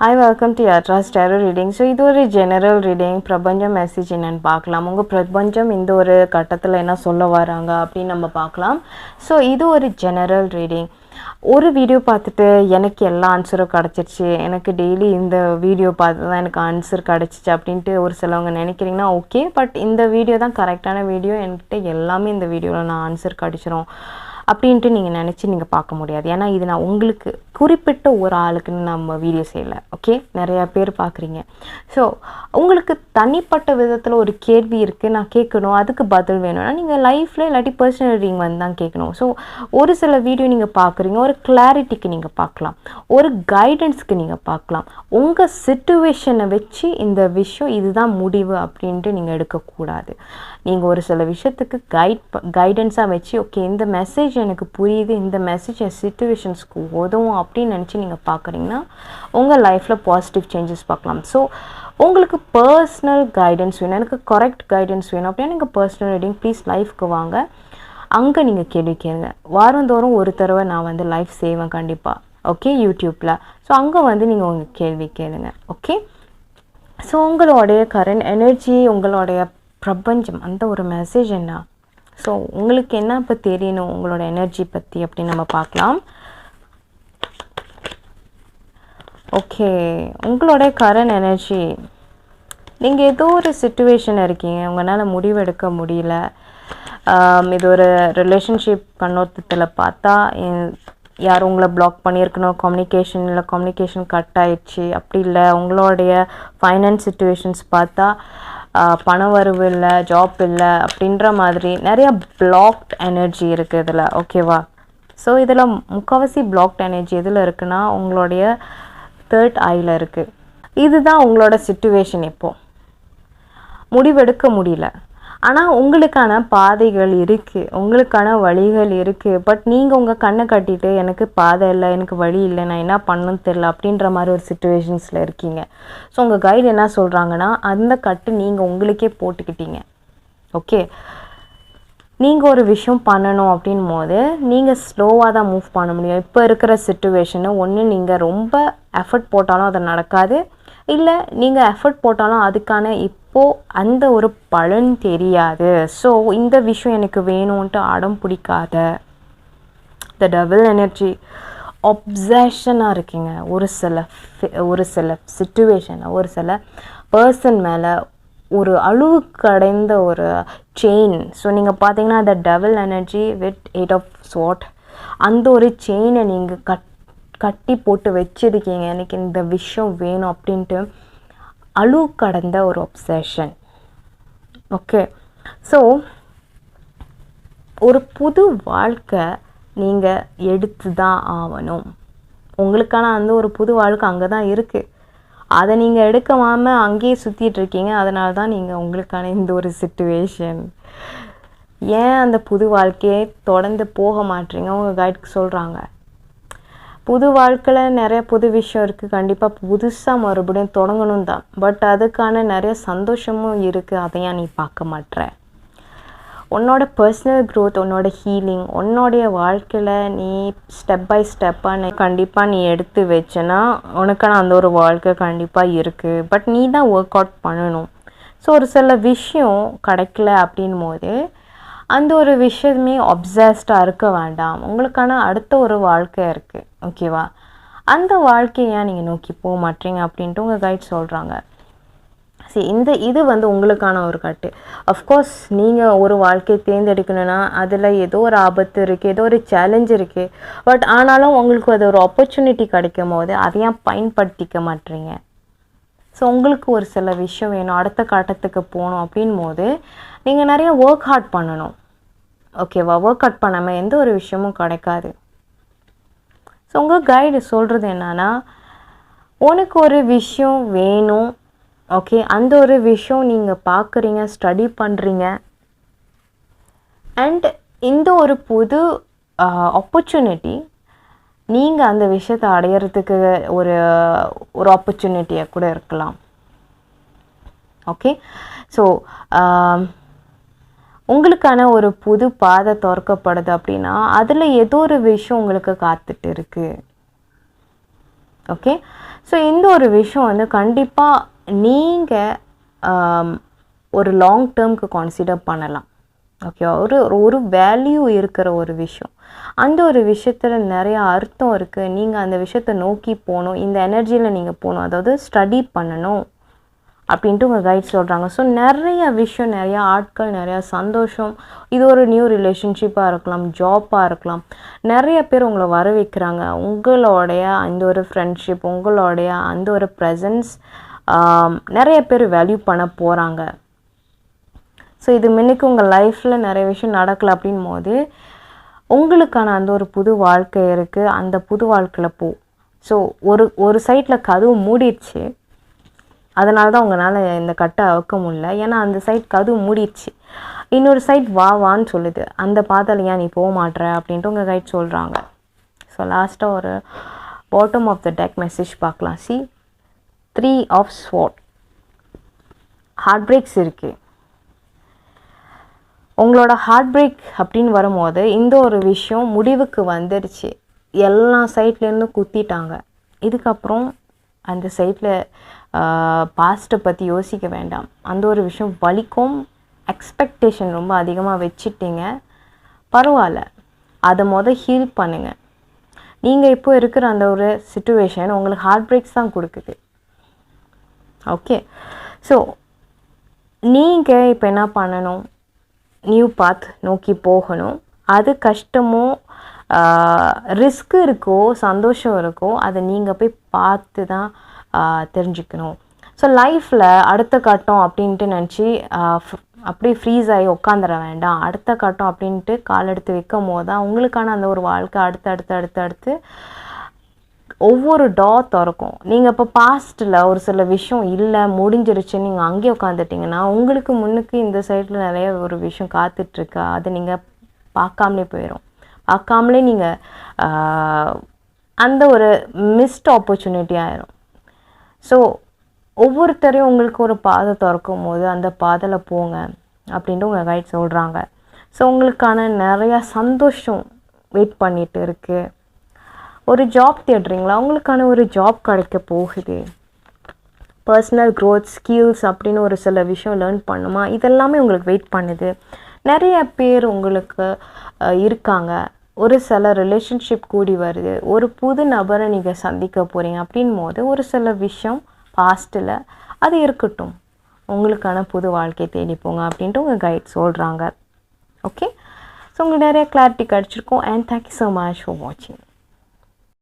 Hi welcome to Yatra's tarot reading so இது ஒரு general reading பிரபஞ்சம் மெசேஜ் என்னென்னு பார்க்கலாம். உங்கள் பிரபஞ்சம் இந்த ஒரு கட்டத்தில் என்ன சொல்ல வராங்க அப்படின்னு நம்ம பார்க்கலாம். ஸோ இது ஒரு ஜெனரல் ரீடிங் ஒரு வீடியோ பார்த்துட்டு எனக்கு எல்லா ஆன்சரும் கிடச்சிருச்சு. எனக்கு டெய்லி இந்த வீடியோ பார்த்து தான் எனக்கு ஆன்சர் கிடச்சிச்சு அப்படின்ட்டு ஒரு சிலவங்க நினைக்கிறீங்கன்னா ஓகே பட் இந்த வீடியோ தான் கரெக்டான வீடியோ என்கிட்ட எல்லாமே இந்த வீடியோவில் நான் ஆன்சர் கிடச்சிரும். அப்படின்ட்டு நீங்கள் நினச்சி நீங்கள் பார்க்க முடியாது. ஏன்னா இது நான் உங்களுக்கு குறிப்பிட்ட ஒரு ஆளுக்குன்னு நம்ம வீடியோ செய்யலை. ஓகே நிறையா பேர் பார்க்குறீங்க. ஸோ உங்களுக்கு தனிப்பட்ட விதத்தில் ஒரு கேள்வி இருக்குது நான் கேட்கணும். அதுக்கு பதில் வேணும்னா நீங்கள் லைஃப்பில் இல்லாட்டி பர்சனல் ரீடிங் வந்து தான் கேட்கணும். ஸோ ஒரு சில வீடியோ நீங்கள் பார்க்குறீங்க. ஒரு கிளாரிட்டிக்கு நீங்கள் பார்க்கலாம். ஒரு கைடன்ஸ்க்கு நீங்கள் பார்க்கலாம். உங்கள் சுச்சுவேஷனை வச்சு இந்த விஷயம் இதுதான் முடிவு அப்படின்ட்டு நீங்கள் எடுக்கக்கூடாது. நீங்கள் ஒரு சில விஷயத்துக்கு கைட் கைடன்ஸாக வச்சு ஓகே இந்த மெசேஜ் எனக்கு புரியுது இந்த மெசேஜ் என் சுச்சுவேஷன்ஸ்க்கு உதவும் அப்படின்னு நினச்சி நீங்கள் பார்க்குறீங்கன்னா உங்கள் லைஃப்பில் பாசிட்டிவ் சேஞ்சஸ் பார்க்கலாம். ஸோ உங்களுக்கு பர்சனல் கைடன்ஸ் வேணும். எனக்கு கரெக்ட் கைடன்ஸ் வேணும் அப்படின்னா நீங்கள் பர்சனல் ரீடிங் ப்ளீஸ் லைஃப்க்கு வாங்க. அங்கே நீங்கள் கேள்வி கேளுங்க. வாரந்தோறும் ஒரு தடவை நான் வந்து லைஃப் செய்வேன் கண்டிப்பாக ஓகே யூடியூப்பில் ஸோ அங்கே வந்து நீங்கள் உங்கள் கேள்வி கேளுங்க. ஓகே ஸோ உங்களுடைய கரண்ட் எனர்ஜி உங்களுடைய பிரபஞ்சம் அந்த ஒரு மெசேஜ் என்ன? ஸோ உங்களுக்கு என்ன இப்போ தெரியணும்? உங்களோட எனர்ஜி பற்றி அப்படின்னு நம்ம பார்க்கலாம். ஓகே உங்களோட கரண்ட் எனர்ஜி நீங்கள் ஏதோ ஒரு சுச்சுவேஷன் இருக்கீங்க. உங்களால் முடிவெடுக்க முடியல. இது ஒரு ரிலேஷன்ஷிப் கண்ணோட்டத்தில் பார்த்தா யார் உங்களை பிளாக் பண்ணியிருக்கணும்? கம்யூனிகேஷன் இல்லை கம்யூனிகேஷன் கட் ஆயிடுச்சு. அப்படி இல்லை. உங்களுடைய ஃபைனான்ஸ் சுச்சுவேஷன்ஸ் பார்த்தா பண வரவு இல்லை ஜாப் இல்லை அப்படின்ற மாதிரி நிறைய பிளாக்ட் எனர்ஜி இருக்குது இதில் ஓகேவா ஸோ இதில் முக்கால்வாசி பிளாக்ட் எனர்ஜி எதில் இருக்குன்னா உங்களுடைய தேர்ட் ஐயில் இருக்குது இதுதான் உங்களோட சுச்சுவேஷன் இப்போது முடிவெடுக்க முடியல. ஆனால் உங்களுக்கான பாதைகள் இருக்குது உங்களுக்கான வழிகள் இருக்குது பட் நீங்கள் உங்கள் கண்ணை கட்டிட்டு எனக்கு பாதை இல்லை எனக்கு வழி இல்லை நான் என்ன பண்ணணும்னு தெரில அப்படின்ற மாதிரி ஒரு சுச்சுவேஷன்ஸில் இருக்கீங்க. ஸோ உங்கள் கைடு என்ன சொல்கிறாங்கன்னா அந்த கட்டு நீங்கள் உங்களுக்கே போட்டுக்கிட்டீங்க. ஓகே நீங்கள் ஒரு விஷயம் பண்ணணும் அப்படின் போது நீங்கள் ஸ்லோவாக தான் மூவ் பண்ண முடியும். இப்போ இருக்கிற சுச்சுவேஷனு ஒன்று நீங்கள் ரொம்ப எஃபர்ட் போட்டாலும் அது நடக்காது. இல்லை நீங்கள் எஃபர்ட் போட்டாலும் அதுக்கான இப் அப்போது அந்த ஒரு பலன் தெரியாது. ஸோ இந்த விஷயம் எனக்கு வேணும்ன்ட்டு அடம் பிடிக்காத த டபுள் எனர்ஜி ஒப்சஷனாக இருக்கீங்க. ஒரு சில ஒரு சில சுச்சுவேஷன் ஒரு சில பர்சன் மேலே ஒரு அழுவு கடைந்த ஒரு செயின் ஸோ நீங்கள் பார்த்தீங்கன்னா அந்த double energy with eight of ஸ்வாட் அந்த ஒரு செயினை நீங்கள் கட் கட்டி போட்டு வச்சிருக்கீங்க. எனக்கு இந்த விஷயம் வேணும் அப்படின்ட்டு அழுவு கடந்த ஒரு ஒப்சஷன் ஓகே ஸோ ஒரு புது வாழ்க்கை நீங்கள் எடுத்து தான் ஆகணும் உங்களுக்கான அந்த ஒரு புது வாழ்க்கை அங்கே தான் இருக்குது அதை நீங்கள் எடுக்காமல் அங்கேயே சுற்றிட்டு இருக்கீங்க. அதனால தான் நீங்கள் உங்களுக்கான இந்த ஒரு சுச்சுவேஷன் ஏன் அந்த புது வாழ்க்கையை தொடர்ந்து போக மாட்டீங்க? உங்கள் கைடுக்கு சொல்கிறாங்க புது வாழ்க்கையில் நிறைய புது விஷயம் இருக்குது கண்டிப்பாக புதுசாக மறுபடியும் தொடங்கணும் தான். பட் அதுக்கான நிறைய சந்தோஷமும் இருக்குது அதையும் நீ பார்க்க மாட்ற. உன்னோட பர்சனல் க்ரோத் உன்னோட ஹீலிங் உன்னோடைய வாழ்க்கையில் நீ ஸ்டெப் பை ஸ்டெப்பாக நீ கண்டிப்பாக நீ எடுத்து வச்சனா உனக்கான அந்த ஒரு வாழ்க்கை கண்டிப்பாக இருக்குது பட் நீ தான் ஒர்க் அவுட் பண்ணணும். ஸோ ஒரு சில விஷயம் கிடைக்கல அப்படின் போது அந்த ஒரு விஷயமே அப்சஸ்டாக இருக்க வேண்டாம். உங்களுக்கான அடுத்த ஒரு வாழ்க்கை இருக்குது ஓகேவா அந்த வாழ்க்கையை ஏன் நீங்கள் நோக்கி போக மாட்டீங்க அப்படின்ட்டு உங்கள் கைட் சொல்கிறாங்க சரி இந்த இது வந்து உங்களுக்கான ஒரு கட்டு. அஃப்கோர்ஸ் நீங்கள் ஒரு வாழ்க்கையை தேர்ந்தெடுக்கணும்னா அதில் ஏதோ ஒரு ஆபத்து இருக்குது ஏதோ ஒரு சேலஞ்ச் இருக்குது பட் ஆனாலும் உங்களுக்கு அது ஒரு ஆப்பர்ச்சுனிட்டி கிடைக்கும் போது அதை ஏன் பயன்படுத்திக்க மாட்டீங்க? ஸோ உங்களுக்கு ஒரு சில விஷயம் வேணும். அடுத்த கட்டத்துக்கு போகணும் அப்படின் போது நீங்கள் நிறைய ஒர்க் ஹார்ட் பண்ணணும். ஓகேவா ஒர்க் அவுட் பண்ணாமல் எந்த ஒரு விஷயமும் கிடைக்காது. ஸோ உங்கள் கைடு சொல்கிறது என்னன்னா உனக்கு ஒரு விஷயம் வேணும். ஓகே அந்த ஒரு விஷயம் நீங்கள் பார்க்குறீங்க ஸ்டடி பண்ணுறீங்க அண்ட் இந்த ஒரு புது ஆப்பர்ச்சுனிட்டி நீங்கள் அந்த விஷயத்தை அடையிறதுக்கு ஒரு ஒரு ஆப்பர்ச்சுனிட்டியாக கூட இருக்கலாம். ஓகே ஸோ உங்களுக்கான ஒரு புது பாதை திறக்கப்படுது அப்படின்னா அதில் ஏதோ ஒரு விஷயம் உங்களுக்கு காத்துட்டு இருக்கு. ஓகே ஸோ இந்த ஒரு விஷயம் வந்து கண்டிப்பாக நீங்கள் ஒரு லாங் டேர்ம்க்கு கான்சிடர் பண்ணலாம். ஓகே ஒரு ஒரு வேல்யூ இருக்கிற ஒரு விஷயம். அந்த ஒரு விஷயத்தில் நிறைய அர்த்தம் இருக்குது நீங்கள் அந்த விஷயத்தை நோக்கி போகணும். இந்த எனர்ஜியில் நீங்கள் போகணும். அதாவது ஸ்டடி பண்ணணும். அப்படின்ட்டு உங்கள் கைட் சொல்கிறாங்க ஸோ நிறைய விஷயம் நிறையா ஆட்கள் நிறையா சந்தோஷம். இது ஒரு நியூ ரிலேஷன்ஷிப்பாக இருக்கலாம் ஜாப்பாக இருக்கலாம். நிறைய பேர் உங்களை வர வைக்கிறாங்க உங்களோடைய அந்த ஒரு ஃப்ரெண்ட்ஷிப் உங்களோடைய அந்த ஒரு ப்ரெசன்ஸ் நிறைய பேர் வேல்யூ பண்ண போகிறாங்க ஸோ இது முன்னைக்கு உங்கள் லைஃப்பில் நிறைய விஷயம் நடக்கலை அப்படின் போது உங்களுக்கான அந்த ஒரு புது வாழ்க்கை இருக்குது அந்த புது வாழ்க்கையில் போ. ஸோ ஒரு ஒரு சைட்டில் கதவு மூடிடுச்சு. அதனால தான் உங்களால் இந்த கட்டை அவுக்க முடியல. ஏன்னா அந்த சைட் கதவு மூடிடுச்சு. இன்னொரு சைட் வா வான்னு சொல்லுது. அந்த பாதையில் ஏன் நீ போக மாட்டுற அப்படின்ட்டு உங்கள் கைட் சொல்கிறாங்க ஸோ லாஸ்ட்டாக ஒரு bottom of the deck message பார்க்கலாம். C three of Swat heart breaks இருக்குது உங்களோட ஹார்ட் பிரேக் அப்படின்னு வரும்போது இந்த ஒரு விஷயம் முடிவுக்கு வந்துடுச்சு எல்லா சைட்லேருந்தும் குத்திட்டாங்க. இதுக்கப்புறம் அந்த சைட்டில் பாஸ்ட்டை பற்றி யோசிக்க வேண்டாம். அந்த ஒரு விஷயம் வலிக்கும் எக்ஸ்பெக்டேஷன் ரொம்ப அதிகமாக வச்சுட்டீங்க. பரவாயில்ல. அதை மொதல் ஹீல் பண்ணுங்கள் நீங்கள் இப்போ இருக்கிற அந்த ஒரு சுச்சுவேஷன் உங்களுக்கு ஹார்ட் பிரேக்ஸ் தான் கொடுக்குது. ஓகே ஸோ நீங்கள் இப்போ என்ன பண்ணணும்? நியூ பாத் நோக்கி போகணும். அது கஷ்டமோ ரிஸ்க் இருக்கோ சந்தோஷம் இருக்கோ அதை நீங்கள் போய் பார்த்து தான் தெரிஞ்சுக்கணும். ஸோ லைஃப்பில் அடுத்த கட்டம் அப்படின்ட்டு நினச்சி அப்படியே ஃப்ரீஸ் ஆகி உட்காந்துட வேண்டாம். அடுத்த கட்டம் அப்படின்ட்டு கால் எடுத்து வைக்கும் போது தான் உங்களுக்கான அந்த ஒரு வாழ்க்கை அடுத்து அடுத்து அடுத்து அடுத்து ஒவ்வொரு டா திறக்கும். நீங்கள் இப்போ பாஸ்ட்டில் ஒரு சில விஷயம் இல்லை முடிஞ்சிருச்சுன்னு நீங்கள் அங்கேயே உட்காந்துட்டிங்கன்னா உங்களுக்கு முன்னுக்கு இந்த சைடில் நிறைய ஒரு விஷயம் காத்துட்ருக்கு. அதை நீங்கள் பார்க்காமலே போயிடும் பார்க்காமலே நீங்கள் அந்த ஒரு மிஸ்ட் ஆப்பர்ச்சுனிட்டி ஆயிரும். ஸோ ஒவ்வொருத்தரையும் உங்களுக்கு ஒரு பாதை திறக்கும் போது அந்த பாதையில் போங்க அப்படின்ட்டு உங்கள் கைட் சொல்கிறாங்க ஸோ உங்களுக்கான நிறையா சந்தோஷம் வெயிட் பண்ணிட்டு இருக்குது ஒரு ஜாப் தேடுறீங்களா? உங்களுக்கான ஒரு ஜாப் கிடைக்க போகுது. பர்சனல் க்ரோத் ஸ்கில்ஸ் அப்படின்னு ஒரு சில விஷயம் லேர்ன் பண்ணுமா? இதெல்லாமே உங்களுக்கு வெயிட் பண்ணுது. நிறைய பேர் உங்களுக்கு இருக்காங்க. ஒரு சில ரிலேஷன்ஷிப் கூடி வருது. ஒரு புது நபரை நீங்கள் சந்திக்க போகிறீங்க அப்படின் போது ஒரு சில விஷயம் பாஸ்ட்டில் அது இருக்கட்டும். உங்களுக்கான புது வாழ்க்கையை தேடி போங்க அப்படின்ட்டு உங்கள் கைட் சொல்கிறாங்க ஓகே ஸோ உங்களுக்கு நிறைய clarity கிடச்சிருக்கோம். And thank you so much for வாட்சிங்